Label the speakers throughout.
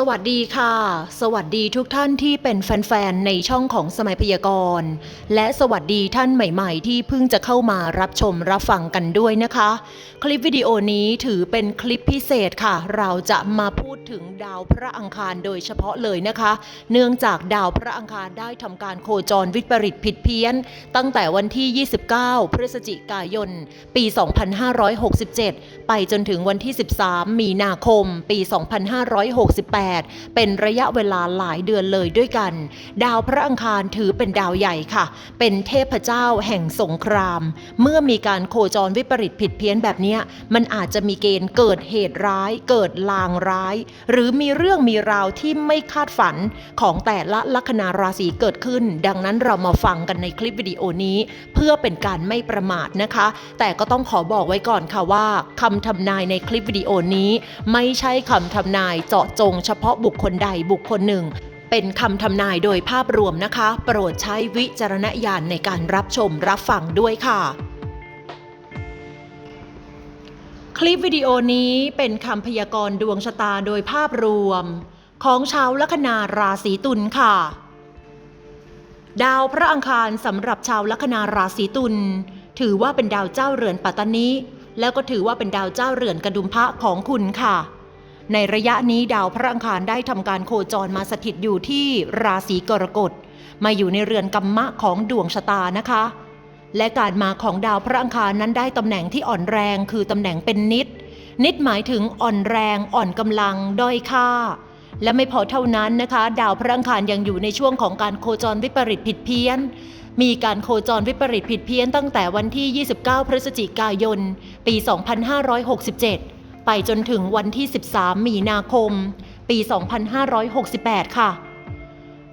Speaker 1: สวัสดีค่ะ สวัสดีทุกท่านที่เป็นแฟนๆ ในช่องของสมัยพยากรณ์ และสวัสดีท่านใหม่ๆ ที่เพิ่งจะเข้ามารับชมรับฟังกันด้วยนะคะ คลิปวิดีโอนี้ถือเป็นคลิปพิเศษค่ะ เราจะมาพูดถึงดาวพระอังคารโดยเฉพาะเลยนะคะ เนื่องจากดาวพระอังคารได้ทำการโคจรวิปริตผิดเพี้ยน ตั้งแต่วันที่ 29 พฤศจิกายน ปี 2567 ไปจนถึงวันที่ 13 มีนาคม ปี 2568เป็นระยะเวลาหลายเดือนเลยด้วยกัน ดาวพระอังคารถือเป็นดาวใหญ่ค่ะ เป็นเทพเจ้าแห่งสงคราม เมื่อมีการโคจรวิปริตผิดเพี้ยนแบบนี้มันอาจจะมีเกณฑ์เกิดเหตุร้าย เกิดลางร้าย หรือมีเรื่องมีราวที่ไม่คาดฝันของแต่ละลัคนาราศีเกิดขึ้น ดังนั้นเรามาฟังกันในคลิปวิดีโอนี้ เพื่อเป็นการไม่ประมาทนะคะ แต่ก็ต้องขอบอกไว้ก่อนค่ะว่าคำทำนายในคลิปวิดีโอนี้ ไม่ใช่คำทำนายเจาะจงเฉพาะบุคคลใดบุคคลหนึ่ง เป็นคำทำนายโดยภาพรวมนะคะ โปรดใช้วิจารณญาณในการรับชมรับฟังด้วยค่ะคลิปวิดีโอนี้เป็นคำพยากรณ์ดวงชะตาโดยภาพรวม ของชาวลัคนาราศีตุลค่ะ ดาวพระอังคารสำหรับชาวลัคนาราศีตุลถือว่าเป็นดาวเจ้าเรือนปัตตานีแล้วก็ถือว่าเป็นดาวเจ้าเรือนกระดุมพระของคุณค่ะ ในระยะนี้ดาวพระอังคารได้ทำการโคจรมาสถิตอยู่ที่ราศีกรกฎ มาอยู่ในเรือนกัมมะของดวงชะตานะคะ และการมาของดาวพระอังคารนั้นได้ตำแหน่งที่อ่อนแรงคือตำแหน่งเป็นนิด นิดหมายถึงอ่อนแรงอ่อนกำลัง ด้อยค่า และไม่พอเท่านั้นนะคะ ดาวพระอังคารยังอยู่ในช่วงของการโคจรวิปริตผิดเพี้ยนมีการโคจรวิปริตผิดเพี้ยนตั้งแต่วันที่ 29 พฤศจิกายน ปี 2567 ไปจนถึงวันที่ 13 มีนาคม ปี 2568 ค่ะ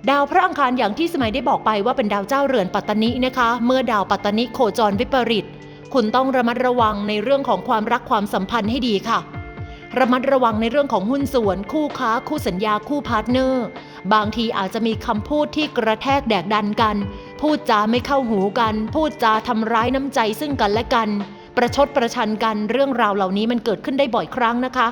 Speaker 1: ดาวพระอังคารอย่างที่สมัยได้บอกไปว่าเป็นดาวเจ้าเรือนปัตตานินะคะ เมื่อดาวปัตตานิโคจรวิปริต คุณต้องระมัดระวังในเรื่องของความรักความสัมพันธ์ให้ดีค่ะระมัดระวังในเรื่องของหุ้นส่วน คู่ค้า คู่สัญญา คู่พาร์ทเนอร์ บางทีอาจจะมีคำพูดที่กระแทกแดกดันกัน พูดจาไม่เข้าหูกัน พูดจาทำร้ายน้ำใจซึ่งกันและกัน ประชดประชันกันเรื่องราวเหล่านี้มันเกิดขึ้นได้บ่อยครั้งนะคะ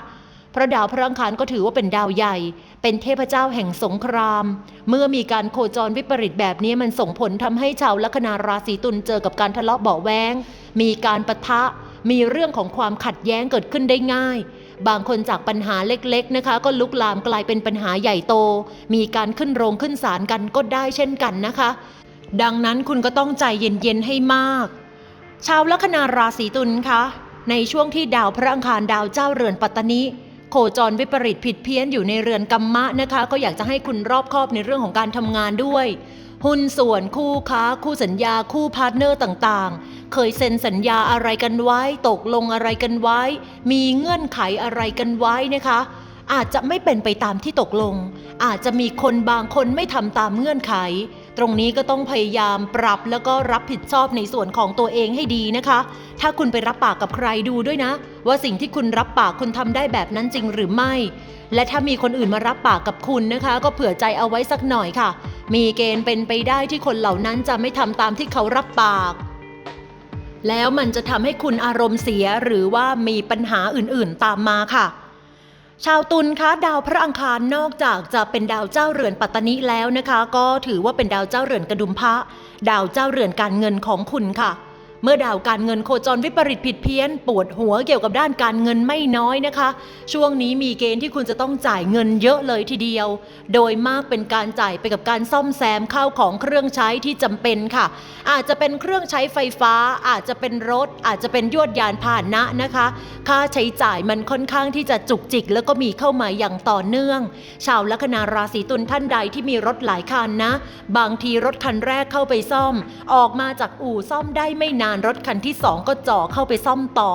Speaker 1: พระดาวพระอังคารก็ถือว่าเป็นดาวใหญ่ เป็นเทพเจ้าแห่งสงคราม เมื่อมีการโคจรวิปริตแบบนี้มันส่งผลทำให้ชาวลัคนาราศีตุลเจอกับการทะเลาะเบาแวงมีการปะทะ มีเรื่องของความขัดแย้งเกิดขึ้นได้ง่ายบางคนจากปัญหาเล็กๆนะคะ ก็ลุกลามกลายเป็นปัญหาใหญ่โต มีการขึ้นโรงขึ้นศาลกันก็ได้เช่นกันนะคะ ดังนั้นคุณก็ต้องใจเย็นๆให้มาก ชาวลัคนาราศีตุลคะในช่วงที่ดาวพระอังคารดาวเจ้าเรือนปัตตานีโคจรวิปริตผิดเพี้ยนอยู่ในเรือนกัมมะนะคะ ก็อยากจะให้คุณรอบคอบในเรื่องของการทำงานด้วย หุ้นส่วนคู่ค้า คู่สัญญา คู่พาร์ทเนอร์ต่างๆ เคยเซ็นสัญญาอะไรกันไว้ ตกลงอะไรกันไว้ มีเงื่อนไขอะไรกันไว้นะคะ อาจจะไม่เป็นไปตามที่ตกลง อาจจะมีคนบางคนไม่ทำตามเงื่อนไข ตรงนี้ก็ต้องพยายามปรับแล้วก็รับผิดชอบในส่วนของตัวเองให้ดีนะคะ ถ้าคุณไปรับปากกับใครดูด้วยนะ ว่าสิ่งที่คุณรับปากคุณทำได้แบบนั้นจริงหรือไม่ และถ้ามีคนอื่นมารับปากกับคุณนะคะ ก็เผื่อใจเอาไว้สักหน่อยค่ะ มีเกณฑ์เป็นไปได้ที่คนเหล่านั้นจะไม่ทำตามที่เขารับปาก แล้วมันจะทำให้คุณอารมณ์เสียหรือว่ามีปัญหาอื่นๆตามมาค่ะ ชาวตุลคะดาวพระอังคารนอกจากจะเป็นดาวเจ้าเรือนปัตตานีแล้วนะคะ ก็ถือว่าเป็นดาวเจ้าเรือนกระดุมพระ ดาวเจ้าเรือนการเงินของคุณค่ะ เมื่อดาวการเงินโคจรวิปริตผิดเพี้ยน ปวดหัวเกี่ยวกับด้านการเงินไม่น้อยนะคะ ช่วงนี้มีเกณฑ์ที่คุณจะต้องจ่ายเงินเยอะเลยทีเดียว โดยมากเป็นการจ่ายไปกับการซ่อมแซมข้าวของเครื่องใช้ที่จำเป็นค่ะ อาจจะเป็นเครื่องใช้ไฟฟ้า อาจจะเป็นรถ อาจจะเป็นยวดยานพาหนะนะคะ ค่าใช้จ่ายมันค่อนข้างที่จะจุกจิก แล้วก็มีเข้ามาอย่างต่อเนื่อง ชาวลัคนาราศีตุลท่านใดที่มีรถหลายคันนะ บางทีรถคันแรกเข้าไปซ่อม ออกมาจากอู่ซ่อมได้ไม่นานรถคันที่สองก็จ่อเข้าไปซ่อมต่อ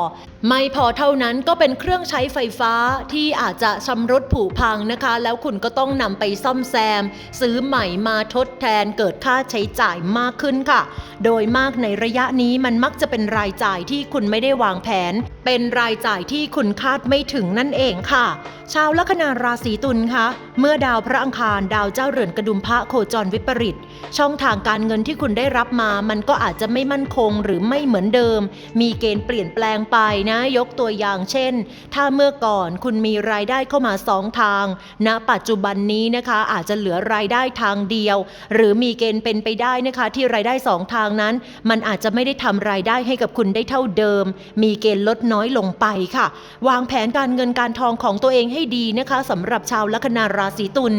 Speaker 1: ไม่พอเท่านั้นก็เป็นเครื่องใช้ไฟฟ้าที่อาจจะชำรุดผุพังนะคะ แล้วคุณก็ต้องนำไปซ่อมแซม ซื้อใหม่มาทดแทนเกิดค่าใช้จ่ายมากขึ้นค่ะ โดยมากในระยะนี้มันมักจะเป็นรายจ่ายที่คุณไม่ได้วางแผน เป็นรายจ่ายที่คุณคาดไม่ถึงนั่นเองค่ะ ชาวลัคนาราศีตุลคะเมื่อดาวพระอังคารดาวเจ้าเรือนกระดุมพระโคจรวิปริต ช่องทางการเงินที่คุณได้รับมา มันก็อาจจะไม่มั่นคงหรือไม่เหมือนเดิม มีเกณฑ์เปลี่ยนแปลงไปนะ ยกตัวอย่างเช่น ถ้าเมื่อก่อนคุณมีรายได้เข้ามาสองทางณปัจจุบันนี้นะคะอาจจะเหลือรายได้ทางเดียว หรือมีเกณฑ์เป็นไปได้นะคะ ที่รายได้สองทางนั้น มันอาจจะไม่ได้ทำรายได้ให้กับคุณได้เท่าเดิม มีเกณฑ์ลดน้อยลงไปค่ะ วางแผนการเงินการทองของตัวเองให้ให้ดีนะคะสำหรับชาวลัคนาราศีตุล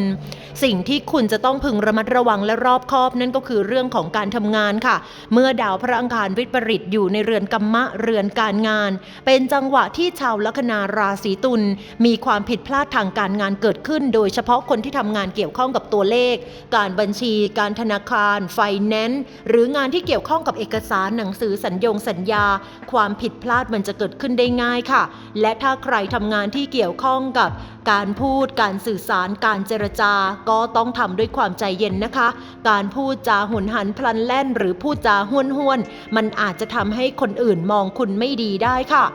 Speaker 1: สิ่งที่คุณจะต้องพึงระมัดระวังและรอบคอบนั่นก็คือเรื่องของการทำงานค่ะ เมื่อดาวพระอังคารวิปริตอยู่ในเรือนกัมมะเรือนการงาน เป็นจังหวะที่ชาวลัคนาราศีตุลมีความผิดพลาดทางการงานเกิดขึ้น โดยเฉพาะคนที่ทำงานเกี่ยวข้องกับตัวเลข การบัญชี การธนาคารไฟแนนซ์หรืองานที่เกี่ยวข้องกับเอกสารหนังสือสัญญงสัญญา ความผิดพลาดมันจะเกิดขึ้นได้ง่ายค่ะ และถ้าใครทำงานที่เกี่ยวข้องกับการพูดการสื่อสารการเจรจาก็ต้องทำด้วยความใจเย็นนะคะ การพูดจาหุนหันพลันแล่น หรือพูดจาห้วนห้วนมันอาจจะทำให้คนอื่นมองคุณไม่ดีได้ค่ะ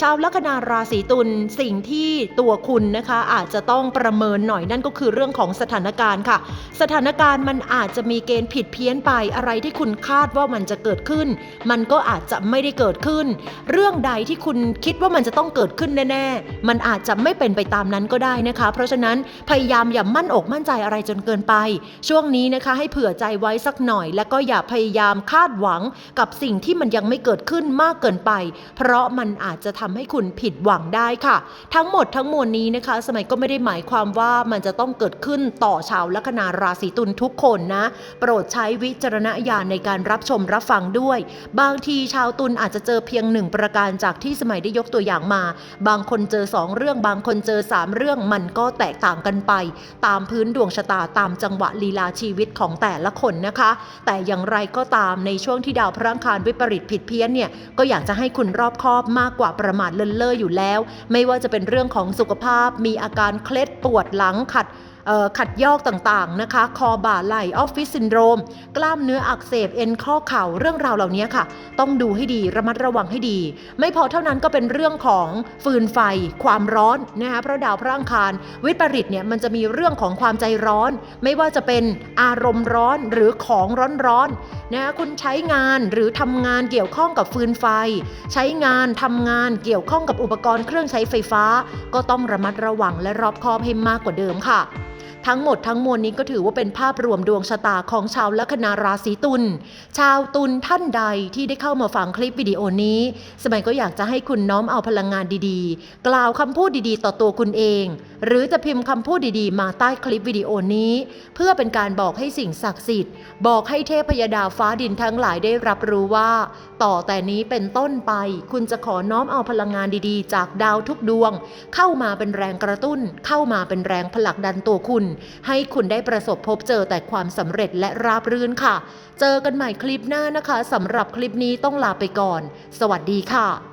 Speaker 1: ชาวลัคนาราศีตุลสิ่งที่ตัวคุณนะคะ อาจจะต้องประเมินหน่อยนั่นก็คือเรื่องของสถานการณ์ค่ะ สถานการณ์มันอาจจะมีเกณฑ์ผิดเพี้ยนไปอะไรที่คุณคาดว่ามันจะเกิดขึ้น มันก็อาจจะไม่ได้เกิดขึ้น เรื่องใดที่คุณคิดว่ามันจะต้องเกิดขึ้นแน่ ๆ มันอาจจะไม่เป็นไปตามนั้นก็ได้นะคะ เพราะฉะนั้นพยายามอย่ามั่นอกมั่นใจอะไรจนเกินไป ช่วงนี้นะคะให้เผื่อใจไว้สักหน่อย แล้วก็อย่าพยายามคาดหวังกับสิ่งที่มันยังไม่เกิดขึ้นมากเกินไป เพราะมันอาจจะทำให้คุณผิดหวังได้ค่ะ ทั้งหมดทั้งมวลนี้นะคะ สมัยก็ไม่ได้หมายความว่ามันจะต้องเกิดขึ้นต่อชาวลัคนาราศีตุลทุกคนนะ โปรดใช้วิจารณญาณในการรับชมรับฟังด้วย บางทีชาวตุลอาจจะเจอเพียงหนึ่งประการจากที่สมัยได้ยกตัวอย่างมา บางคนเจอสองเรื่องบางคนเจอสามเรื่องมันก็แตกต่างกันไป ตามพื้นดวงชะตาตามจังหวะลีลาชีวิตของแต่ละคนนะคะ แต่อย่างไรก็ตามในช่วงที่ดาวพระอังคารวิปริตผิดเพี้ยนเนี่ยก็อยากจะให้คุณรอบคอบมากกว่าประมาทเลินเล่ออยู่แล้ว ไม่ว่าจะเป็นเรื่องของสุขภาพมีอาการเคล็ดปวดหลังขัด ขัดยอกต่างๆนะคะ คอบ่าไหล่ออฟฟิศซินโดรม กล้ามเนื้ออักเสบเอ็นข้อเข่าเรื่องราวเหล่านี้ค่ะ ต้องดูให้ดีระมัดระวังให้ดี ไม่พอเท่านั้นก็เป็นเรื่องของฟืนไฟ ความร้อนนะคะเพราะดาวพระอังคาร วิปริตเนี่ยมันจะมีเรื่องของความใจร้อน ไม่ว่าจะเป็นอารมณ์ร้อนหรือของร้อนๆนะคะคุณใช้งานหรือทำงานเกี่ยวข้องกับฟืนไฟ ใช้งานทำงานเกี่ยวข้องกับอุปกรณ์เครื่องใช้ไฟฟ้า ก็ต้องระมัดระวังและรอบคอบให้มากกว่าเดิมค่ะ ทั้งหมดทั้งมวลนี้ก็ถือว่าเป็นภาพรวมดวงชะตาของชาวลัคนาราศีตุล ชาวตุลท่านใดที่ได้เข้ามาฟังคลิปวิดีโอนี้ สมัยก็อยากจะให้คุณน้อมเอาพลังงานดีๆ กล่าวคำพูดดีๆ ต่อตัวคุณเอง หรือจะพิมพ์คำพูดดีๆ มาใต้คลิปวิดีโอนี้ เพื่อเป็นการบอกให้สิ่งศักดิ์สิทธิ์ บอกให้เทพยดาฟ้าดินทั้งหลายได้รับรู้ว่า ต่อแต่นี้เป็นต้นไป คุณจะขอน้อมเอาพลังงานดีๆ จากดาวทุกดวง เข้ามาเป็นแรงกระตุ้น เข้ามาเป็นแรงผลักดันตัวคุณให้คุณได้ประสบพบเจอแต่ความสำเร็จและราบรื่นค่ะ เจอกันใหม่คลิปหน้านะคะสำหรับคลิปนี้ต้องลาไปก่อน สวัสดีค่ะ